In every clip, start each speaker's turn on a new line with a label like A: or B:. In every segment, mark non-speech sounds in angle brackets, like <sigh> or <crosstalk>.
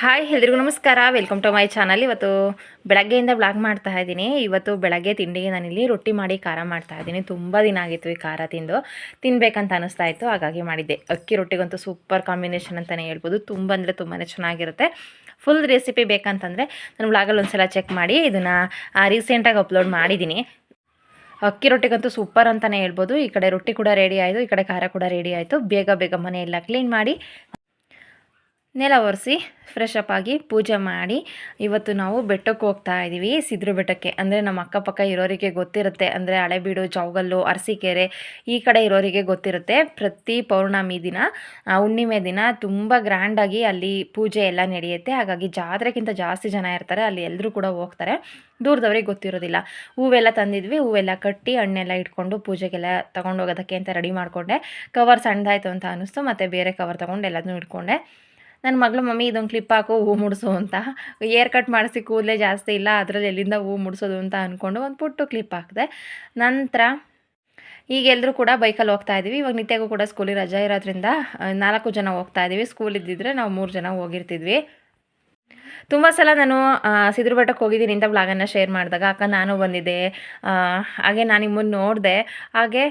A: Hi ಎಲ್ರಿಗೂ ನಮಸ್ಕಾರ. Welcome to my channel ಇವತ್ತು ಬೆಳಗ್ಗೆಯಿಂದ ಬ್ಲಾಗ್ ಮಾಡ್ತಾ ಇದ್ದೀನಿ. ಇವತ್ತು ಬೆಳಗ್ಗೆ ತಿಂಡಿಗೆ ನಾನಿಲ್ಲಿ ರೊಟ್ಟಿ ಮಾಡಿ ಖಾರ ಮಾಡ್ತಾ ಇದ್ದೀನಿ. ತುಂಬ ದಿನ ಆಗಿತ್ತು ಈ ಖಾರ ತಿಂದು. ತಿನ್ಬೇಕಂತ ಅನಿಸ್ತಾ ಇತ್ತು. ಹಾಗಾಗಿ ಮಾಡಿದ್ದೆ. ಅಕ್ಕಿ ರೊಟ್ಟಿಗಂತೂ ಸೂಪರ್ ಕಾಂಬಿನೇಷನ್ ಅಂತಲೇ ಹೇಳ್ಬೋದು. ತುಂಬ ಅಂದರೆ ತುಂಬಾ ಚೆನ್ನಾಗಿರುತ್ತೆ. ಫುಲ್ ರೆಸಿಪಿ ಬೇಕಂತಂದರೆ ನಾನು ಬ್ಲಾಗಲ್ಲಿ ಒಂದು ಸಲ ಚೆಕ್ ಮಾಡಿ ಇದನ್ನು ರೀಸೆಂಟಾಗಿ ಅಪ್ಲೋಡ್ ಮಾಡಿದ್ದೀನಿ. ಅಕ್ಕಿ ರೊಟ್ಟಿಗಂತೂ ಸೂಪರ್ ಅಂತಲೇ ಹೇಳ್ಬೋದು. ಈ ಕಡೆ ರೊಟ್ಟಿ ಕೂಡ ರೆಡಿ ಆಯಿತು. ಈ ಕಡೆ ಖಾರ ಕೂಡ ರೆಡಿ ಆಯಿತು. ಬೇಗ ಬೇಗ ಮನೆಯೆಲ್ಲ ಕ್ಲೀನ್ ಮಾಡಿ. ನೆಲ ಒರೆಸಿ ಫ್ರೆಶ್ ಅಪ್ ಆಗಿ ಪೂಜೆ ಮಾಡಿ ಇವತ್ತು ನಾವು ಬೆಟ್ಟಕ್ಕೆ ಹೋಗ್ತಾ ಇದ್ದೀವಿ ಸಿದ್ರು ಬೆಟ್ಟಕ್ಕೆ. ಅಂದರೆ ನಮ್ಮ ಅಕ್ಕಪಕ್ಕ ಇರೋರಿಗೆ ಗೊತ್ತಿರುತ್ತೆ. ಅಂದರೆ ಹಳೆಬೀಡು ಜೌಗಲ್ಲು ಅರಸೀಕೆರೆ ಈ ಕಡೆ ಇರೋರಿಗೆ ಗೊತ್ತಿರುತ್ತೆ. ಪ್ರತಿ ಪೌರ್ಣಮಿ ದಿನ ಹುಣ್ಣಿಮೆ ದಿನ ತುಂಬ ಗ್ರ್ಯಾಂಡಾಗಿ ಅಲ್ಲಿ ಪೂಜೆ ಎಲ್ಲ ನಡೆಯುತ್ತೆ. ಹಾಗಾಗಿ ಜಾತ್ರೆಗಿಂತ ಜಾಸ್ತಿ ಜನ ಇರ್ತಾರೆ. ಅಲ್ಲಿ ಎಲ್ಲರೂ ಕೂಡ ಹೋಗ್ತಾರೆ. ದೂರದವ್ರಿಗೆ ಗೊತ್ತಿರೋದಿಲ್ಲ. ಹೂವೆಲ್ಲ ತಂದಿದ್ವಿ. ಹೂವೆಲ್ಲ ಕಟ್ಟಿ ಹಣ್ಣೆಲ್ಲ ಇಟ್ಕೊಂಡು ಪೂಜೆಗೆಲ್ಲ ತೊಗೊಂಡೋಗೋದಕ್ಕೆ ಅಂತ ರೆಡಿ ಮಾಡಿಕೊಂಡೆ. ಕವರ್ ಸಣ್ಣದಾಯಿತು ಅಂತ ಅನ್ನಿಸ್ತು ಮತ್ತು ಬೇರೆ ಕವರ್ ತೊಗೊಂಡು ಎಲ್ಲದನ್ನೂ ಇಟ್ಕೊಂಡೆ. ನನ್ನ ಮಗಳು, ಮಮ್ಮಿ, ಇದೊಂದು ಕ್ಲಿಪ್ ಹಾಕು, ಹೂ ಮುಡಿಸು ಅಂತ. ಏರ್ ಕಟ್ ಮಾಡಿಸಿ ಕೂದಲೇ ಜಾಸ್ತಿ ಇಲ್ಲ, ಅದರಲ್ಲಿ ಎಲ್ಲಿಂದ ಹೂ ಮುಡಿಸೋದು ಅಂತ ಅಂದ್ಕೊಂಡು ಒಂದು ಪುಟ್ಟು ಕ್ಲಿಪ್ ಹಾಕಿದೆ. ನಂತರ ಈಗ ಎಲ್ಲರೂ ಕೂಡ ಬೈಕಲ್ಲಿ ಹೋಗ್ತಾ ಇದ್ದೀವಿ ಇವಾಗ ನಿತ್ಯಗೂ ಕೂಡ ಸ್ಕೂಲಿಗೆ ರಜಾ ಇರೋದ್ರಿಂದ ನಾಲ್ಕು ಜನ ಹೋಗ್ತಾ ಇದ್ದೀವಿ ಸ್ಕೂಲ್ ಇದ್ದಿದ್ರೆ ನಾವು ಮೂರು ಜನ ಹೋಗಿರ್ತಿದ್ವಿ. ತುಂಬ ಸಲ ನಾನು ಸಿದ್ರ ಬೆಟ್ಟಕ್ಕೆ ಹೋಗಿದ್ದೀನಿ ಅಂತ ಬ್ಲಾಗನ್ನು ಶೇರ್ ಮಾಡಿದಾಗ, ಅಕ್ಕ, ನಾನು ಬಂದಿದ್ದೆ. ಹಾಗೆ ನಾನು ನಿಮ್ಮನ್ನು ನೋಡಿದೆ. ಹಾಗೆ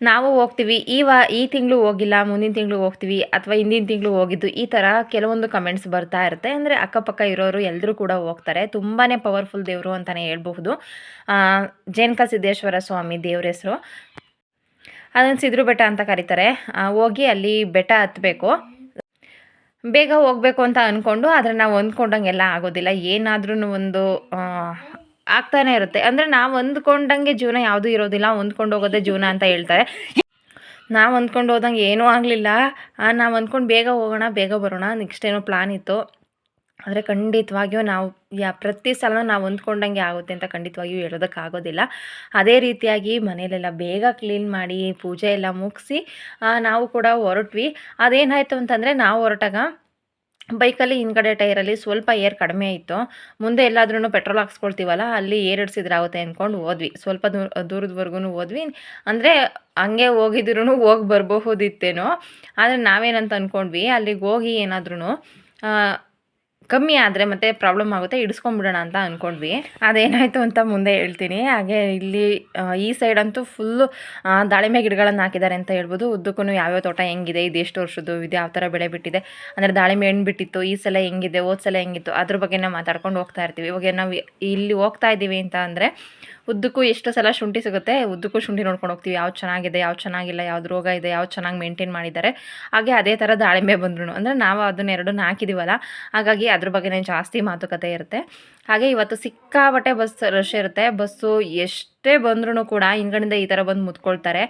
A: ನಾವು ಹೋಗ್ತೀವಿ, ಈ ವಾ, ಈ ತಿಂಗಳು ಹೋಗಿಲ್ಲ, ಮುಂದಿನ ತಿಂಗಳು ಹೋಗ್ತೀವಿ ಅಥವಾ ಹಿಂದಿನ ತಿಂಗಳು ಹೋಗಿದ್ದು, ಈ ಥರ ಕೆಲವೊಂದು ಕಮೆಂಟ್ಸ್ ಬರ್ತಾ ಇರುತ್ತೆ. ಅಂದರೆ ಅಕ್ಕಪಕ್ಕ ಇರೋರು ಎಲ್ಲರೂ ಕೂಡ ಹೋಗ್ತಾರೆ. ತುಂಬಾ ಪವರ್ಫುಲ್ ದೇವರು ಅಂತಲೇ ಹೇಳ್ಬಹುದು. ಜೇನ್ಕ ಸಿದ್ದೇಶ್ವರ ಸ್ವಾಮಿ ದೇವ್ರ ಹೆಸರು. ಅದನ್ನು ಸಿದ್ರು ಬೆಟ್ಟ ಅಂತ ಕರೀತಾರೆ. ಹೋಗಿ ಅಲ್ಲಿ ಬೆಟ್ಟ ಹತ್ತಬೇಕು ಬೇಗ ಹೋಗಬೇಕು ಅಂತ ಅಂದ್ಕೊಂಡು ಆದರೆ ನಾವು ಅಂದ್ಕೊಂಡಂಗೆಲ್ಲ ಆಗೋದಿಲ್ಲ. ಏನಾದ್ರೂ ಒಂದು ಆಗ್ತಾನೆ ಇರುತ್ತೆ. ಅಂದರೆ ನಾವು ಹೊಂದ್ಕೊಂಡಂಗೆ ಜೀವನ ಯಾವುದೂ ಇರೋದಿಲ್ಲ. ಹೊಂದ್ಕೊಂಡು ಹೋಗೋದೇ ಜೀವನ ಅಂತ ಹೇಳ್ತಾರೆ. ನಾವು ಅಂದ್ಕೊಂಡು ಹೋದಂಗೆ ಏನೂ ಆಗಲಿಲ್ಲ. ನಾವು ಅಂದ್ಕೊಂಡು ಬೇಗ ಹೋಗೋಣ, ಬೇಗ ಬರೋಣ, ನೆಕ್ಸ್ಟ್ ಏನೋ ಪ್ಲಾನ್ ಇತ್ತು. ಆದರೆ ಖಂಡಿತವಾಗಿಯೂ ನಾವು, ಯಾ, ಪ್ರತಿ ಸಲ ನಾವು ಹೊಂದ್ಕೊಂಡಂಗೆ ಆಗುತ್ತೆ ಅಂತ ಖಂಡಿತವಾಗಿಯೂ ಹೇಳೋದಕ್ಕಾಗೋದಿಲ್ಲ ಅದೇ ರೀತಿಯಾಗಿ ಮನೇಲೆಲ್ಲ ಬೇಗ ಕ್ಲೀನ್ ಮಾಡಿ, ಪೂಜೆ ಎಲ್ಲ ಮುಗಿಸಿ ನಾವು ಕೂಡ ಹೊರಟ್ವಿ. ಅದೇನಾಯಿತು ಅಂತಂದರೆ ನಾವು ಹೊರಟಾಗ ಬೈಕಲ್ಲಿ ಹಿಂದ್ಗಡೆ ಟೈರಲ್ಲಿ ಸ್ವಲ್ಪ ಏರ್ ಕಡಿಮೆ ಇತ್ತು. ಮುಂದೆ ಎಲ್ಲಾದ್ರೂ ಪೆಟ್ರೋಲ್ ಹಾಕ್ಸ್ಕೊಳ್ತೀವಲ್ಲ, ಅಲ್ಲಿ ಏರ್ ಇಡ್ಸಿದ್ರಾಗುತ್ತೆ ಅಂದ್ಕೊಂಡು ಹೋದ್ವಿ. ಸ್ವಲ್ಪ ದೂರ ದೂರದವರೆಗೂ ಹೋದ್ವಿ. ಅಂದರೆ ಹಂಗೆ ಹೋಗಿದ್ರು ಹೋಗಿ ಬರಬಹುದಿತ್ತೇನೋ. ಆದರೆ ನಾವೇನಂತ ಅಂದ್ಕೊಂಡ್ವಿ ಅಲ್ಲಿಗೆ ಹೋಗಿ ಏನಾದ್ರೂ ಕಮ್ಮಿ ಆದರೆ ಮತ್ತೆ ಪ್ರಾಬ್ಲಮ್ ಆಗುತ್ತೆ, ಇಡಿಸ್ಕೊಂಡ್ಬಿಡೋಣ ಅಂತ ಅಂದ್ಕೊಂಡ್ವಿ ಅದೇನಾಯಿತು ಅಂತ ಮುಂದೆ ಹೇಳ್ತೀನಿ. ಹಾಗೆ ಇಲ್ಲಿ ಈ ಸೈಡ್ ಅಂತೂ ಫುಲ್ಲು ದಾಳಿಂಬೆ ಗಿಡಗಳನ್ನು ಹಾಕಿದ್ದಾರೆ ಅಂತ ಹೇಳ್ಬೋದು. ಉದ್ದಕ್ಕೂ ಯಾವ್ಯಾವ ತೋಟ ಹೆಂಗಿದೆ ಇದು ಎಷ್ಟು ವರ್ಷದ್ದು ಇದು ಯಾವ ಥರ ಬೆಳೆ ಬಿಟ್ಟಿದೆ, ಅಂದರೆ ದಾಳಿಂಬೆ ಹಣ್ಣು ಬಿಟ್ಟಿತ್ತು, ಈ ಸಲ ಹೆಂಗಿದೆ, ಹೋದ ಸಲ ಹೆಂಗಿತ್ತು, ಅದ್ರ ಬಗ್ಗೆ ಮಾತಾಡ್ಕೊಂಡು ಹೋಗ್ತಾ ಇರ್ತೀವಿ. ಇವಾಗ ನಾವು ಇಲ್ಲಿ ಹೋಗ್ತಾ ಇದ್ದೀವಿ ಅಂತ ಅಂದರೆ, ಉದ್ದಕ್ಕೂ ಎಷ್ಟು ಸಲ ಶುಂಠಿ ಸಿಗುತ್ತೆ, ಉದ್ದಕ್ಕೂ ಶುಂಠಿ ನೋಡ್ಕೊಂಡು ಹೋಗ್ತೀವಿ. ಯಾವ್ದು ಚೆನ್ನಾಗಿದೆ ಯಾವ್ದು ಚೆನ್ನಾಗಿಲ್ಲ, ಯಾವ್ದು ರೋಗ ಇದೆ ಯಾವ್ದು ಚೆನ್ನಾಗಿ ಮೇಂಟೈನ್ ಮಾಡಿದ್ದಾರೆ. ಹಾಗೆ ಅದೇ ಥರ ದಾಳಿಂಬೆ ಬಂದ್ರು ಅಂದರೆ ನಾವು ಅದನ್ನ ಎರಡನ್ನ ಹಾಕಿದ್ದೀವಲ್ಲ ಹಾಗಾಗಿ ಅದ್ರ ಬಗ್ಗೆನೇ ಜಾಸ್ತಿ ಮಾತುಕತೆ ಇರುತ್ತೆ. ಹಾಗೆ ಇವತ್ತು ಸಿಕ್ಕಾಬಟ್ಟೆ ಬಸ್ ರಶ್ ಇರುತ್ತೆ. ಬಸ್ಸು ಎಷ್ಟೇ ಬಂದ್ರೂ ಕೂಡ ಹಿಂದ್ಗಡೆಯಿಂದ ಈ ಥರ ಬಂದು ಮುತ್ಕೊಳ್ತಾರೆ.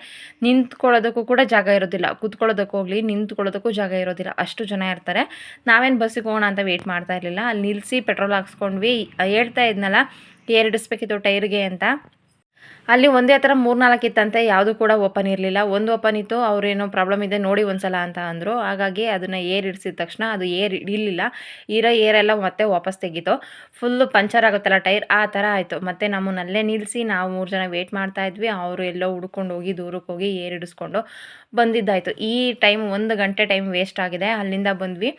A: ನಿಂತ್ಕೊಳ್ಳೋದಕ್ಕೂ ಕೂಡ ಜಾಗ ಇರೋದಿಲ್ಲ. ಕೂತ್ಕೊಳ್ಳೋದಕ್ಕೂ ಹೋಗಲಿ, ನಿಂತ್ಕೊಳ್ಳೋದಕ್ಕೂ ಜಾಗ ಇರೋದಿಲ್ಲ. ಅಷ್ಟು ಜನ ಇರ್ತಾರೆ. ನಾವೇನು ಬಸ್ಸಿಗೆ ಹೋಗೋಣ ಅಂತ ವೆಯ್ಟ್ ಮಾಡ್ತಾ ಇರಲಿಲ್ಲ. ಅಲ್ಲಿ ನಿಲ್ಲಿಸಿ ಪೆಟ್ರೋಲ್ ಹಾಕ್ಸ್ಕೊಂಡ್ವಿ. ಹೇಳ್ತಾ ಇದ್ನಲ್ಲ, ಏರಿಡಿಸ್ಬೇಕಿತ್ತು ಟೈರ್ಗೆ ಅಂತ. ಅಲ್ಲಿ ಒಂದೇ ಥರ ಮೂರ್ನಾಲ್ಕು ಇತ್ತಂತೆ, ಯಾವುದು ಕೂಡ ಓಪನ್ ಇರಲಿಲ್ಲ. ಒಂದು ಓಪನ್ ಇತ್ತು, ಅವರೇನೋ ಪ್ರಾಬ್ಲಮ್ ಇದೆ, ನೋಡಿ ಒಂದ್ಸಲ ಅಂತ ಅಂದರು. ಹಾಗಾಗಿ ಅದನ್ನು ಏರ್ ಇಡಿಸಿದ ತಕ್ಷಣ ಅದು ಏರ್ ಇಡಲಿಲ್ಲ. ಇರೋ ಏರೆಲ್ಲ ಮತ್ತೆ ವಾಪಸ್ ತೆಗೀತು. ಫುಲ್ಲು ಪಂಚರ್ ಆಗುತ್ತಲ್ಲ ಟೈರ್, ಆ ಥರ ಆಯಿತು. ಮತ್ತು ನಮ್ಮನ್ನಲ್ಲೇ ನಿಲ್ಲಿಸಿ ನಾವು ಮೂರು ಜನ ವೇಟ್ ಮಾಡ್ತಾ ಇದ್ವಿ. ಅವರು ಎಲ್ಲೋ ಹುಡ್ಕೊಂಡು ಹೋಗಿ, ದೂರಕ್ಕೆ ಹೋಗಿ ಏರ್ ಇಡಿಸ್ಕೊಂಡು ಬಂದಿದ್ದಾಯಿತು. ಈ ಟೈಮ್ ಒಂದು ಗಂಟೆ ಟೈಮ್ ವೇಸ್ಟ್ ಆಗಿದೆ. ಅಲ್ಲಿಂದ ಬಂದ್ವಿ.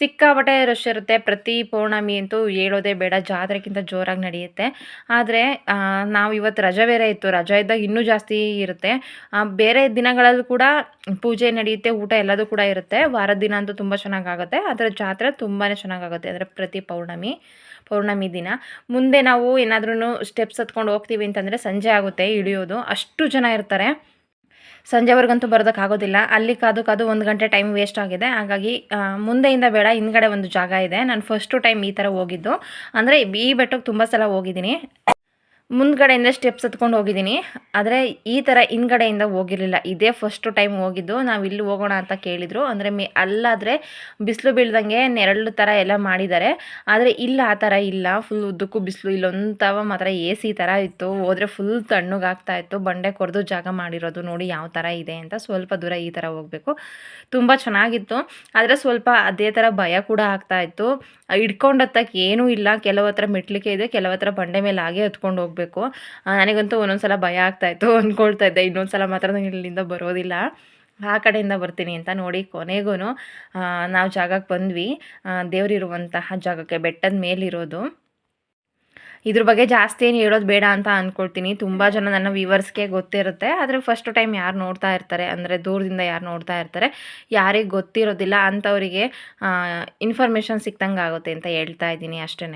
A: ಸಿಕ್ಕಾಪಟ್ಟೆ ರಶ್ ಇರುತ್ತೆ. ಪ್ರತಿ ಪೌರ್ಣಮಿ ಅಂತೂ ಹೇಳೋದೇ ಬೇಡ. ಜಾತ್ರೆಗಿಂತ ಜೋರಾಗಿ ನಡೆಯುತ್ತೆ. ಆದರೆ ನಾವು ಇವತ್ತು ರಜೆ ಬೇರೆ ಇತ್ತು. ರಜೆ ಇದ್ದಾಗ ಇನ್ನೂ ಜಾಸ್ತಿ ಇರುತ್ತೆ. ಬೇರೆ ದಿನಗಳಲ್ಲೂ ಕೂಡ ಪೂಜೆ ನಡೆಯುತ್ತೆ. ಊಟ ಎಲ್ಲದೂ ಕೂಡ ಇರುತ್ತೆ. ವಾರದ ದಿನ ಅಂತೂ ತುಂಬ ಚೆನ್ನಾಗಾಗುತ್ತೆ. ಆದರೆ ಜಾತ್ರೆ ತುಂಬಾ ಚೆನ್ನಾಗಾಗುತ್ತೆ. ಅಂದರೆ ಪ್ರತಿ ಪೌರ್ಣಮಿ ಪೌರ್ಣಮಿ ದಿನ. ಮುಂದೆ ನಾವು ಏನಾದ್ರೂ ಸ್ಟೆಪ್ಸ್ ಹತ್ಕೊಂಡು ಹೋಗ್ತೀವಿ ಅಂತಂದರೆ ಸಂಜೆ ಆಗುತ್ತೆ ಇಳಿಯೋದು. ಅಷ್ಟು ಜನ ಇರ್ತಾರೆ. ಸಂಜೆವರೆಗಂತೂ ಬರೋದಕ್ಕಾಗೋದಿಲ್ಲ ಅಲ್ಲಿ ಕಾದು ಕಾದು ಒಂದು ಗಂಟೆ ಟೈಮ್ ವೇಸ್ಟ್ ಆಗಿದೆ. ಹಾಗಾಗಿ ಮುಂದೆಯಿಂದ ಬೇಡ, ಹಿಂದ್ಗಡೆ ಒಂದು ಜಾಗ ಇದೆ. ನಾನು ಫಸ್ಟು ಟೈಮ್ ಈ ಥರ ಹೋಗಿದ್ದು. ಅಂದರೆ ಈ ಬೆಟ್ಟಕ್ಕೆ ತುಂಬ ಸಲ ಹೋಗಿದ್ದೀನಿ. ಮುಂದ್ಗಡೆಯಿಂದ ಸ್ಟೆಪ್ಸ್ ಹತ್ಕೊಂಡು ಹೋಗಿದ್ದೀನಿ. ಆದರೆ ಈ ಥರ ಹಿಂದ್ಗಡೆಯಿಂದ ಹೋಗಿರಲಿಲ್ಲ. ಇದೇ ಫಸ್ಟು ಟೈಮ್ ಹೋಗಿದ್ದು. ನಾವು ಇಲ್ಲಿ ಹೋಗೋಣ ಅಂತ ಕೇಳಿದರು. ಅಂದರೆ ಮೇ ಅಲ್ಲಾದರೆ ಬಿಸಿಲು ಬೀಳ್ದಂಗೆ ನೆರಳು ಥರ ಎಲ್ಲ ಮಾಡಿದ್ದಾರೆ. ಆದರೆ ಇಲ್ಲ ಆ ಥರ ಇಲ್ಲ. ಫುಲ್ ಉದ್ದಕ್ಕೂ ಬಿಸಿಲು. ಇಲ್ಲೊಂದು ಮಾತ್ರ ಎ ಸಿ ಥರ ಇತ್ತು. ಹೋದರೆ ಫುಲ್ ತಣ್ಣಗಾಗ್ತಾ ಇತ್ತು. ಬಂಡೆ ಕೊರೆದು ಜಾಗ ಮಾಡಿರೋದು ನೋಡಿ ಯಾವ ಥರ ಇದೆ ಅಂತ ಸ್ವಲ್ಪ ದೂರ ಈ ಥರ ಹೋಗಬೇಕು. ತುಂಬ ಚೆನ್ನಾಗಿತ್ತು. ಆದರೆ ಸ್ವಲ್ಪ ಅದೇ ಥರ ಭಯ ಕೂಡ ಆಗ್ತಾ ಇತ್ತು. ಹಿಡ್ಕೊಂಡು ಹತ್ತಕ್ಕೆ ಏನೂ ಇಲ್ಲ. ಕೆಲವು ಹತ್ರ ಮೆಟ್ಲಿಕೆ ಇದೆ, ಕೆಲವು ಹತ್ರ ಬಂಡೆ ಮೇಲೆ ಹಾಗೆ ಹತ್ಕೊಂಡು ಹೋಗಬೇಕು. ನನಗಂತೂ ಒಂದೊಂದು ಸಲ ಭಯ ಆಗ್ತಾ ಇತ್ತು <laughs> ಅಂದ್ಕೊಳ್ತಾ ಇದ್ದೆ. ಇನ್ನೊಂದು ಸಲ ಮಾತ್ರ ನಾನು ಇಲ್ಲಿಂದ ಬರೋದಿಲ್ಲ. ಆ ಕಡೆಯಿಂದ ಬರ್ತೀನಿ ಅಂತ ನೋಡಿ ಕೊನೆಗೂ ನಾವು ಜಾಗಕ್ಕೆ ಬಂದ್ವಿ. ದೇವ್ರಿರುವಂತಹ ಜಾಗಕ್ಕೆ ಬೆಟ್ಟದ ಮೇಲಿರೋದು. ಇದ್ರ ಬಗ್ಗೆ ಜಾಸ್ತಿ ಏನು ಹೇಳೋದು ಬೇಡ ಅಂತ ಅಂದ್ಕೊಳ್ತೀನಿ ತುಂಬ ಜನ ನನ್ನ ವ್ಯೂವರ್ಸ್ಗೆ ಗೊತ್ತಿರುತ್ತೆ. ಆದರೆ ಫಸ್ಟ್ ಟೈಮ್ ಯಾರು ನೋಡ್ತಾ ಇರ್ತಾರೆ, ಅಂದರೆ ದೂರದಿಂದ ಯಾರು ನೋಡ್ತಾ ಇರ್ತಾರೆ, ಯಾರಿಗೆ ಗೊತ್ತಿರೋದಿಲ್ಲ ಅಂಥವರಿಗೆ ಇನ್ಫಾರ್ಮೇಷನ್ ಸಿಕ್ತಂಗೆ ಆಗುತ್ತೆ ಅಂತ ಹೇಳ್ತಾ ಇದ್ದೀನಿ ಅಷ್ಟೇ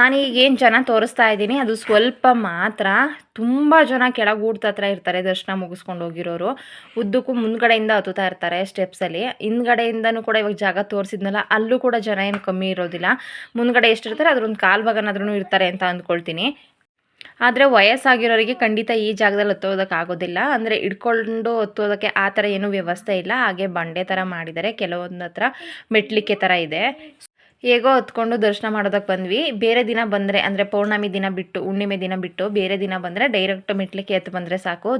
A: ನಾನೀಗ ಏನು ಜನ ತೋರಿಸ್ತಾ ಇದ್ದೀನಿ, ಅದು ಸ್ವಲ್ಪ ಮಾತ್ರ ತುಂಬ ಜನ ಕೆಳಗೆ ಊಟ ಹತ್ರ ಇರ್ತಾರೆ, ದರ್ಶನ ಮುಗಿಸ್ಕೊಂಡು ಹೋಗಿರೋರು. ಉದ್ದಕ್ಕೂ ಮುಂದ್ಗಡೆಯಿಂದ ಹತ್ತುತ್ತಾ ಇರ್ತಾರೆ ಸ್ಟೆಪ್ಸಲ್ಲಿ ಹಿಂದ್ಗಡೆಯಿಂದನೂ ಕೂಡ ಇವಾಗ ಜಾಗ ತೋರಿಸಿದ್ನಲ್ಲ, ಅಲ್ಲೂ ಕೂಡ ಜನ ಏನು ಕಮ್ಮಿ ಇರೋದಿಲ್ಲ. ಮುಂದ್ಗಡೆ ಎಷ್ಟಿರ್ತಾರೆ, ಅದ್ರೊಂದು ಕಾಲು ಭಾಗನಾದ್ರೂ ಇರ್ತಾರೆ ಅಂತ ಅಂದ್ಕೊಳ್ತೀನಿ. ಆದರೆ ವಯಸ್ಸಾಗಿರೋರಿಗೆ ಖಂಡಿತ ಈ ಜಾಗದಲ್ಲಿ ಹತ್ತೋದಕ್ಕೆ ಆಗೋದಿಲ್ಲ. ಅಂದರೆ ಇಟ್ಕೊಂಡು ಹತ್ತೋದಕ್ಕೆ ಆ ಥರ ಏನೂ ವ್ಯವಸ್ಥೆ ಇಲ್ಲ. ಹಾಗೆ ಬಂಡೆ ಥರ ಮಾಡಿದ್ದಾರೆ, ಕೆಲವೊಂದು ಹತ್ರ ಮೆಟ್ಲಿಕ್ಕೆ ಥರ ಇದೆ. ಹೇಗೋ ಹತ್ಕೊಂಡು ದರ್ಶನ ಮಾಡೋದಕ್ಕೆ ಬಂದ್ವಿ. ಬೇರೆ ದಿನ ಬಂದರೆ, ಅಂದರೆ ಪೌರ್ಣಮಿ ದಿನ ಬಿಟ್ಟು, ಹುಣ್ಣಿಮೆ ದಿನ ಬಿಟ್ಟು ಬೇರೆ ದಿನ ಬಂದರೆ ಡೈರೆಕ್ಟ್ ಮೆಟ್ಲಿಕ್ಕೆ ಎತ್ತು ಬಂದರೆ ಸಾಕು.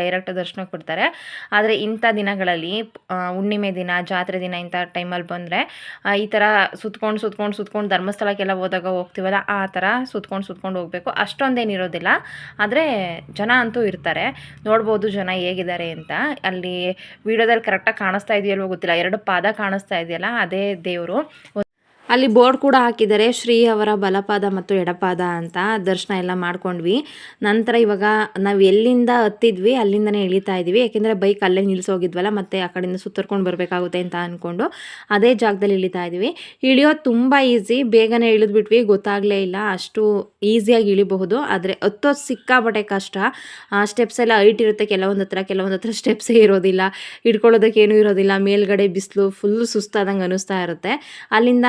A: ಡೈರೆಕ್ಟ್ ದರ್ಶನ ಕೊಡ್ತಾರೆ ಆದರೆ ಇಂಥ ದಿನಗಳಲ್ಲಿ ಹುಣ್ಣಿಮೆ ದಿನ, ಜಾತ್ರೆ ದಿನ ಇಂಥ ಟೈಮಲ್ಲಿ ಬಂದರೆ ಈ ಥರ ಸುತ್ಕೊಂಡು ಸುತ್ಕೊಂಡು ಸುತ್ಕೊಂಡು ಧರ್ಮಸ್ಥಳಕ್ಕೆಲ್ಲ ಹೋದಾಗ ಹೋಗ್ತೀವಲ್ಲ, ಆ ಥರ ಸುತ್ಕೊಂಡು ಸುತ್ಕೊಂಡು ಹೋಗಬೇಕು. ಅಷ್ಟೊಂದೇನಿರೋದಿಲ್ಲ. ಆದರೆ ಜನ ಅಂತೂ ಇರ್ತಾರೆ. ನೋಡ್ಬೋದು ಜನ ಹೇಗಿದ್ದಾರೆ ಅಂತ. ಅಲ್ಲಿ ವಿಡಿಯೋದಲ್ಲಿ ಕರೆಕ್ಟಾಗಿ ಕಾಣಿಸ್ತಾ ಇದೆಯಲ್ವೋ ಗೊತ್ತಿಲ್ಲ. ಎರಡು ಪಾದ ಕಾಣಿಸ್ತಾ ಇದೆಯಲ್ಲ, ಅದೇ ದೇವರು. ಅಲ್ಲಿ ಬೋರ್ಡ್ ಕೂಡ ಹಾಕಿದ್ದಾರೆ, ಶ್ರೀ ಅವರ ಬಲಪಾದ ಮತ್ತು ಎಡಪಾದ ಅಂತ ದರ್ಶನ ಎಲ್ಲ ಮಾಡ್ಕೊಂಡ್ವಿ. ನಂತರ ಇವಾಗ ನಾವು ಎಲ್ಲಿಂದ ಹತ್ತಿದ್ವಿ, ಅಲ್ಲಿಂದನೇ ಇಳಿತಾ ಇದ್ವಿ. ಯಾಕೆಂದರೆ ಬೈಕ್ ಅಲ್ಲೇ ನಿಲ್ಲಿಸೋಗಿದ್ವಲ್ಲ ಮತ್ತೆ ಆ ಕಡೆಯಿಂದ ಸುತ್ತರ್ಕೊಂಡು ಬರಬೇಕಾಗುತ್ತೆ ಅಂತ ಅಂದ್ಕೊಂಡು ಅದೇ ಜಾಗದಲ್ಲಿ ಇಳಿತಾ ಇದ್ವಿ. ಇಳಿಯೋದು ತುಂಬ ಈಸಿ ಬೇಗನೆ ಇಳಿದ್ಬಿಟ್ವಿ, ಗೊತ್ತಾಗಲೇ ಇಲ್ಲ. ಅಷ್ಟು ಈಸಿಯಾಗಿ ಇಳಿಬಹುದು. ಆದರೆ ಹತ್ತೋದು ಸಿಕ್ಕಾಪಟ್ಟೆ ಕಷ್ಟ. ಸ್ಟೆಪ್ಸ್ ಎಲ್ಲ ಹೈಟ್ ಇರುತ್ತೆ, ಕೆಲವೊಂದು ಹತ್ರ ಕೆಲವೊಂದು ಹತ್ರ ಸ್ಟೆಪ್ಸೇ ಇರೋದಿಲ್ಲ. ಹಿಡ್ಕೊಳ್ಳೋದಕ್ಕೆ ಇರೋದಿಲ್ಲ. ಮೇಲ್ಗಡೆ ಬಿಸಿಲು ಫುಲ್ ಸುಸ್ತಾದಂಗೆ ಅನ್ನಿಸ್ತಾ ಇರುತ್ತೆ. ಅಲ್ಲಿಂದ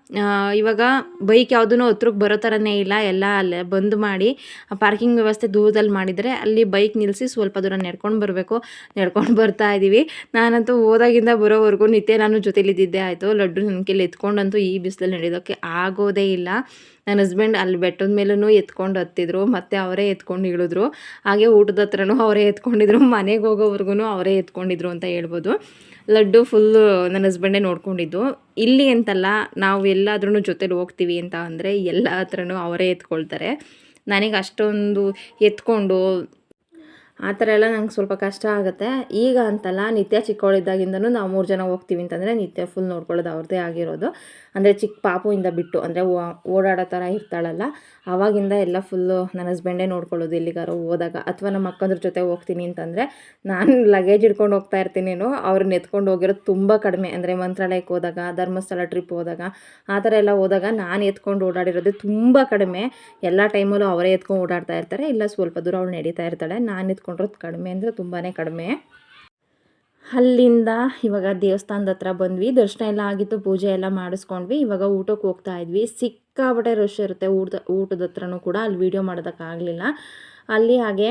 A: ಇವಾಗ ಬೈಕ್ ಯಾವುದೂ ಹತ್ರಕ್ಕೆ ಬರೋ ಥರನೇ ಇಲ್ಲ. ಎಲ್ಲ ಅಲ್ಲೇ ಬಂದ್ ಮಾಡಿ ಪಾರ್ಕಿಂಗ್ ವ್ಯವಸ್ಥೆ ದೂರದಲ್ಲಿ ಮಾಡಿದರೆ ಅಲ್ಲಿ ಬೈಕ್ ನಿಲ್ಲಿಸಿ ಸ್ವಲ್ಪ ದೂರ ನಡ್ಕೊಂಡು ಬರಬೇಕು. ನಡ್ಕೊಂಡು ಬರ್ತಾ ಇದ್ದೀವಿ ನಾನಂತೂ ಹೋದಾಗಿಂದ ಬರೋವರೆಗೂ ನಿತ್ಯ ನಾನು ಜೊತೆಲಿದ್ದಿದ್ದೇ ಆಯಿತು. ಲಡ್ಡು ನನ್ನ ಕೈಲಿ ಎತ್ಕೊಂಡಂತೂ ಈ ಬಿಸಿಲಲ್ಲಿ ನಡೆಯೋದಕ್ಕೆ ಆಗೋದೇ ಇಲ್ಲ. ನನ್ನ ಹಸ್ಬೆಂಡ್ ಅಲ್ಲಿ ಬೆಟ್ಟದ ಮೇಲೂ ಎತ್ಕೊಂಡು ಹತ್ತಿದ್ರು. ಮತ್ತು ಅವರೇ ಎತ್ಕೊಂಡು ಇಳಿದ್ರು. ಹಾಗೆ ಊಟದ ಹತ್ರನೂ ಅವರೇ ಎತ್ಕೊಂಡಿದ್ರು. ಮನೆಗೆ ಹೋಗೋವರೆಗೂ ಅವರೇ ಎತ್ಕೊಂಡಿದ್ರು ಅಂತ ಹೇಳ್ಬೋದು. ಲಡ್ಡು ಫುಲ್ಲು ನನ್ನ ಹಸ್ಬೆಂಡೇ ನೋಡ್ಕೊಂಡಿದ್ದು. ಇಲ್ಲಿ ಅಂತಲ್ಲ, ನಾವು ಎಲ್ಲಾದ್ರೂ ಜೊತೆಲಿ ಹೋಗ್ತೀವಿ ಅಂತ ಅಂದರೆ ಎಲ್ಲ ಹತ್ರನೂ ಅವರೇ ಎತ್ಕೊಳ್ತಾರೆ. ನನಗೆ ಅಷ್ಟೊಂದು ಎತ್ಕೊಂಡು ಆ ಥರ ಎಲ್ಲ ನಂಗೆ ಸ್ವಲ್ಪ ಕಷ್ಟ ಆಗುತ್ತೆ. ಈಗ ಅಂತಲ್ಲ ನಿತ್ಯ ಚಿಕ್ಕವಳಿದ್ದಾಗಿಂದನೂ ನಾವು ಮೂರು ಜನ ಹೋಗ್ತೀವಿ ಅಂತಂದರೆ ನಿತ್ಯ ಫುಲ್ ನೋಡ್ಕೊಳ್ಳೋದು ಅವ್ರದ್ದೇ ಆಗಿರೋದು. ಅಂದರೆ ಚಿಕ್ಕ ಪಾಪುವಿಂದ ಬಿಟ್ಟು, ಅಂದರೆ ಓಡಾಡೋ ಥರ ಇರ್ತಾಳಲ್ಲ ಆವಾಗಿಂದ ಎಲ್ಲ ಫುಲ್ಲು ನನ್ನ ಹಸ್ಬೆಂಡೇ ನೋಡ್ಕೊಳ್ಳೋದು ಎಲ್ಲಿಗಾರು ಹೋದಾಗ. ಅಥವಾ ನಮ್ಮ ಅಕ್ಕಂದ್ರ ಜೊತೆ ಹೋಗ್ತೀನಿ ಅಂತಂದರೆ ನಾನು ಲಗೇಜ್ ಹಿಡ್ಕೊಂಡು ಹೋಗ್ತಾ ಇರ್ತೀನೇನೋ ಅವ್ರನ್ನ ಎತ್ಕೊಂಡು ಹೋಗಿರೋದು ತುಂಬ ಕಡಿಮೆ. ಅಂದರೆ ಮಂತ್ರಾಲಯಕ್ಕೆ ಹೋದಾಗ, ಧರ್ಮಸ್ಥಳ ಟ್ರಿಪ್ ಹೋದಾಗ, ಆ ಥರ ಎಲ್ಲ ಹೋದಾಗ ನಾನು ಎತ್ಕೊಂಡು ಓಡಾಡಿರೋದು ತುಂಬ ಕಡಿಮೆ. ಎಲ್ಲ ಟೈಮಲ್ಲೂ ಅವರೇ ಎತ್ಕೊಂಡು ಓಡಾಡ್ತಾ ಇರ್ತಾರೆ. ಇಲ್ಲ ಸ್ವಲ್ಪ ದೂರ ಅವಳು ನಡೀತಾ ಇರ್ತಾಳೆ, ನಾನು ಎತ್ಕೊಂಡಿರೋದು ಕಡಿಮೆ ಅಂದರೆ ತುಂಬಾ ಕಡಿಮೆ. ಅಲ್ಲಿಂದ ಇವಾಗ ದೇವಸ್ಥಾನದ ಹತ್ರ ಬಂದ್ವಿ ದರ್ಶನ ಎಲ್ಲ ಆಗಿತ್ತು ಪೂಜೆ ಎಲ್ಲ ಮಾಡಿಸ್ಕೊಂಡ್ವಿ ಇವಾಗ ಊಟಕ್ಕೆ ಹೋಗ್ತಾ ಇದ್ವಿ. ಸಿಕ್ಕಾಪಟ್ಟೆ ರಶ್ ಇರುತ್ತೆ ಊಟದ ಊಟದ ಹತ್ರನೂ ಕೂಡ ಅಲ್ಲಿ ವೀಡಿಯೋ ಮಾಡೋದಕ್ಕಾಗಲಿಲ್ಲ ಅಲ್ಲಿ ಹಾಗೆ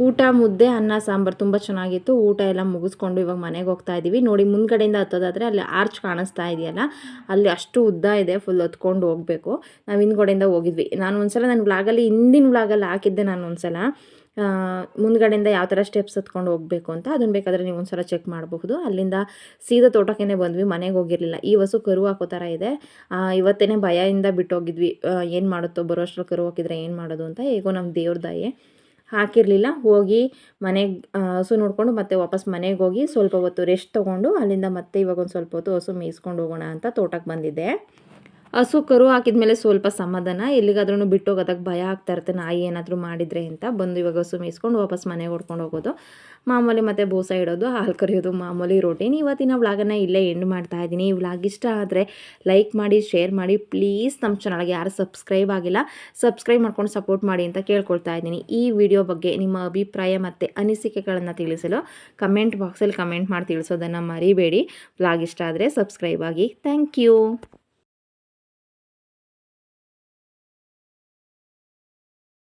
A: ಊಟ ಮುದ್ದೆ ಅನ್ನ ಸಾಂಬಾರು ತುಂಬ ಚೆನ್ನಾಗಿತ್ತು. ಊಟ ಎಲ್ಲ ಮುಗಿಸ್ಕೊಂಡು ಇವಾಗ ಮನೆಗೆ ಹೋಗ್ತಾ ಇದ್ದೀವಿ. ನೋಡಿ ಮುಂದ್ಗಡೆಯಿಂದ ಹತ್ತೋದಾದರೆ ಅಲ್ಲಿ ಆರ್ಚ್ ಕಾಣಿಸ್ತಾ ಇದೆಯಲ್ಲ ಅಲ್ಲಿ ಅಷ್ಟು ಉದ್ದ ಇದೆ ಫುಲ್ ಹತ್ಕೊಂಡು ಹೋಗಬೇಕು. ನಾವು ಹಿಂದ್ಗಡೆಯಿಂದ ಹೋಗಿದ್ವಿ. ನಾನು ಒಂದ್ಸಲ ನನ್ನ ವ್ಲಾಗಲ್ಲಿ ಹಿಂದಿನ ವ್ಲಾಗಲ್ಲಿ ಹಾಕಿದ್ದೆ ನಾನು ಒಂದ್ಸಲ. ಆ, ಮುಂದ್ಗಡೆಯಿಂದ ಯಾವ ಥರ ಸ್ಟೆಪ್ಸ್ ಹತ್ಕೊಂಡು ಹೋಗಬೇಕು ಅಂತ ಅದನ್ನು ಬೇಕಾದರೆ ನೀವು ಒಂದ್ಸಲ ಚೆಕ್ ಮಾಡಬಹುದು. ಅಲ್ಲಿಂದ ಸೀದಾ ತೋಟಕ್ಕೇ ಬಂದ್ವಿ, ಮನೆಗೆ ಹೋಗಿರಲಿಲ್ಲ. ಈ ವಸು ಕರು ಹಾಕೋ ಥರ ಇದೆ. ಇವತ್ತೇ ಭಯದಿಂದ ಬಿಟ್ಟೋಗಿದ್ವಿ. ಏನು ಮಾಡುತ್ತೋ, ಬರೋ ಅಷ್ಟ್ರಲ್ಲಿ ಕರು ಹಾಕಿದ್ರೆ ಏನು ಮಾಡೋದು ಅಂತ ಹೇಗೋ ನಮ್ಮ ದೇವ್ರ ದಯೆ. ಹಾಕಿರಲಿಲ್ಲ, ಹೋಗಿ ಮನೆಗೆ ಹಸು ನೋಡಿಕೊಂಡು ಮತ್ತೆ ವಾಪಸ್ ಮನೆಗೆ ಹೋಗಿ ಸ್ವಲ್ಪ ಹೊತ್ತು ರೆಸ್ಟ್ ತೊಗೊಂಡು ಅಲ್ಲಿಂದ ಮತ್ತೆ ಇವಾಗ ಒಂದು ಸ್ವಲ್ಪ ಹೊತ್ತು ಹಸು ಮೇಯಿಸ್ಕೊಂಡು ಹೋಗೋಣ ಅಂತ ತೋಟಕ್ಕೆ ಬಂದಿದ್ದೆ. ಹಸು ಕರು ಹಾಕಿದ್ಮೇಲೆ ಸ್ವಲ್ಪ ಸಮಾಧಾನ. ಎಲ್ಲಿಗಾದ್ರೂ ಬಿಟ್ಟು ಹೋಗೋದಕ್ಕೆ ಭಯ ಆಗ್ತಾ ಇರುತ್ತೆ. ನಾಯಿ ಏನಾದರೂ ಮಾಡಿದರೆ ಅಂತ ಬಂದು ಇವಾಗ ಹಸು ಮೇಯಿಸ್ಕೊಂಡು ವಾಪಸ್ ಮನೆಗೆ ಹೊಡ್ಕೊಂಡು ಹೋಗೋದು. ಮಾಮೂಲಿ ಮತ್ತು ಬೋಸ ಇಡೋದು, ಹಾಲು ಕರೆಯೋದು, ಮಾಮೂಲಿ ರೊಟೀನ್ ಇವತ್ತಿನ ವ್ಲಾಗನ್ನು ಇಲ್ಲೇ ಎಂಡ್ ಮಾಡ್ತಾ ಇದ್ದೀನಿ. ಈ ವ್ಲಾಗ್ ಇಷ್ಟ ಆದರೆ ಲೈಕ್ ಮಾಡಿ ಶೇರ್ ಮಾಡಿ ಪ್ಲೀಸ್ ನಮ್ಮ ಚಾನಲ್ಗೆ ಯಾರು ಸಬ್ಸ್ಕ್ರೈಬ್ ಆಗಿಲ್ಲ ಸಬ್ಸ್ಕ್ರೈಬ್ ಮಾಡ್ಕೊಂಡು ಸಪೋರ್ಟ್ ಮಾಡಿ ಅಂತ ಕೇಳ್ಕೊಳ್ತಾ ಇದ್ದೀನಿ. ಈ ವಿಡಿಯೋ ಬಗ್ಗೆ ನಿಮ್ಮ ಅಭಿಪ್ರಾಯ ಮತ್ತು ಅನಿಸಿಕೆಗಳನ್ನು ತಿಳಿಸಲು ಕಮೆಂಟ್ ಬಾಕ್ಸಲ್ಲಿ ಕಮೆಂಟ್ ಮಾಡಿ ತಿಳಿಸೋದನ್ನು ಮರಿಬೇಡಿ. ವ್ಲಾಗ್ ಇಷ್ಟ ಆದರೆ ಸಬ್ಸ್ಕ್ರೈಬ್ ಆಗಿ. Thank you